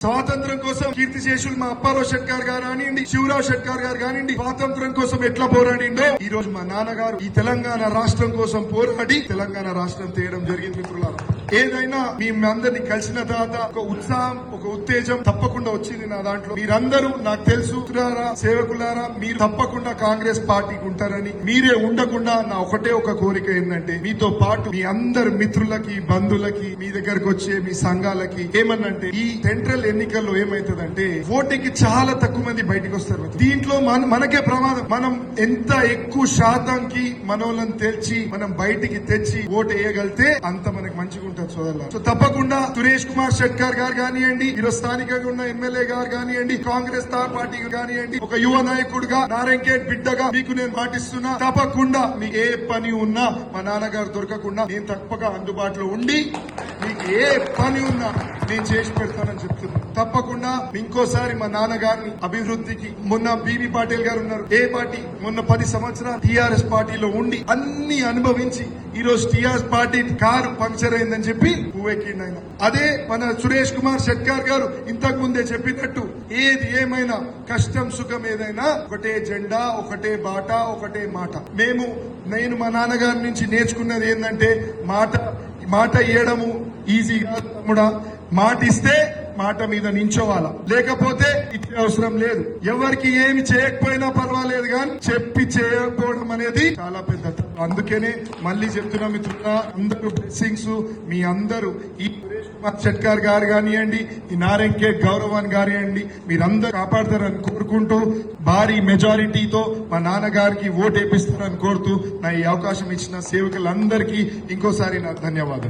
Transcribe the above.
స్వాతంత్రం కోసం కీర్తి శేషులు మా అప్పారావు షెట్కార్ గారు కానివ్వండి శివరావు షెట్కార్ గారు కానివ్వండి స్వాతంత్రం కోసం ఎట్లా పోరాడిండో ఈ రోజు మా నాన్నగారు ఈ తెలంగాణ రాష్ట్రం కోసం పోరాడి తెలంగాణ రాష్ట్రం తేయడం జరిగింది మిత్రులారా. ఏదైనా మీ అందరినీ కలిసిన తర్వాత ఒక ఉత్సాహం ఒక ఉత్తేజం తప్పకుండా వచ్చింది నా దాంట్లో. మీరందరూ నాకు తెలుసు సేవకులారా మీరు తప్పకుండా కాంగ్రెస్ పార్టీకి ఉంటారని. మీరే ఉండకుండా నా ఒకటే ఒక కోరిక ఏంటంటే మీతో పాటు మీ అందరు మిత్రులకి బంధువులకి మీ దగ్గరకు వచ్చే మీ సంఘాలకి ఏమన్నంటే ఈ సెంట్రల్ ఎన్నికల్లో ఏమైతుందంటే ఓటికి చాలా తక్కువ మంది బయటకు వస్తారు. దీంట్లో మన మనకే ప్రమాదం. మనం ఎంత ఎక్కువ శాతంకి మనోళ్ళని తెచ్చి మనం బయటికి తెచ్చి ఓటు వేయగలితే అంత మనకి మంచిగా ఉంటుంది సోదరుల సో తప్పకుండా సురేష్ కుమార్ షెట్కర్ గారు కానివ్వండి ఈరోజు స్థానికంగా ఉన్న ఎమ్మెల్యే గారు కానివ్వండి కాంగ్రెస్ పార్టీ కానివ్వండి ఒక యువ నాయకుడిగా నారాయణఖేడ్ బిడ్డగా మీకు నేను పాటిస్తున్నా. తప్పకుండా మీకు ఏ పని ఉన్నా మా నాన్నగారు దొరకకుండా నేను తప్పక అందుబాటులో ఉండి మీకు ఏ పని ఉన్నా నేను చేసి పెడతానని చెప్తున్నాను. తప్పకుండా ఇంకోసారి మా నాన్నగారిని అభివృద్ధికి మొన్న బీబీ పాటిల్ గారు ఉన్నారు. ఏ పార్టీ? మొన్న పది సంవత్సరాలు టీఆర్ఎస్ పార్టీలో ఉండి అన్ని అనుభవించి ఈ రోజు టీఆర్ఎస్ పార్టీ కారు పంక్చర్ అయిందని చెప్పి పువ్వెక్కిండి ఆయన అదే మన సురేష్ కుమార్ షెట్కార్ గారు ఇంతకు ముందే చెప్పినట్టు ఏది ఏమైనా కష్టం సుఖం ఏదైనా ఒకటే జెండా ఒకటే బాట ఒకటే మాట. మేము నేను మా నాన్నగారి నుంచి నేర్చుకున్నది ఏంటంటే మాట మాట ఇయ్యడము ఈజీ కాదు తమ్ముడా. మాట ఇస్తే మాట మీద నించోవాలా. లేకపోతే ఇచ్చే అవసరం లేదు. ఎవరికి ఏమి చేయకపోయినా పర్వాలేదు కానీ చెప్పి చేయకపోవడం అనేది చాలా పెద్ద అందుకనే మళ్ళీ చెప్తున్నా మిత్రులా అందరూ బ్లెస్సింగ్స్ మీ అందరూ. ఈ కుమార్ షెట్కార్ గారు కానివ్వండి ఈ నారెంకే గౌరవాన్ కానివ్వండి మీరందరూ కాపాడతారని కోరుకుంటూ భారీ మెజారిటీతో మా నాన్నగారికి ఓటు వేపిస్తారని కోరుతూ నా ఈ అవకాశం ఇచ్చిన సేవకులందరికీ ఇంకోసారి నా ధన్యవాదాలు.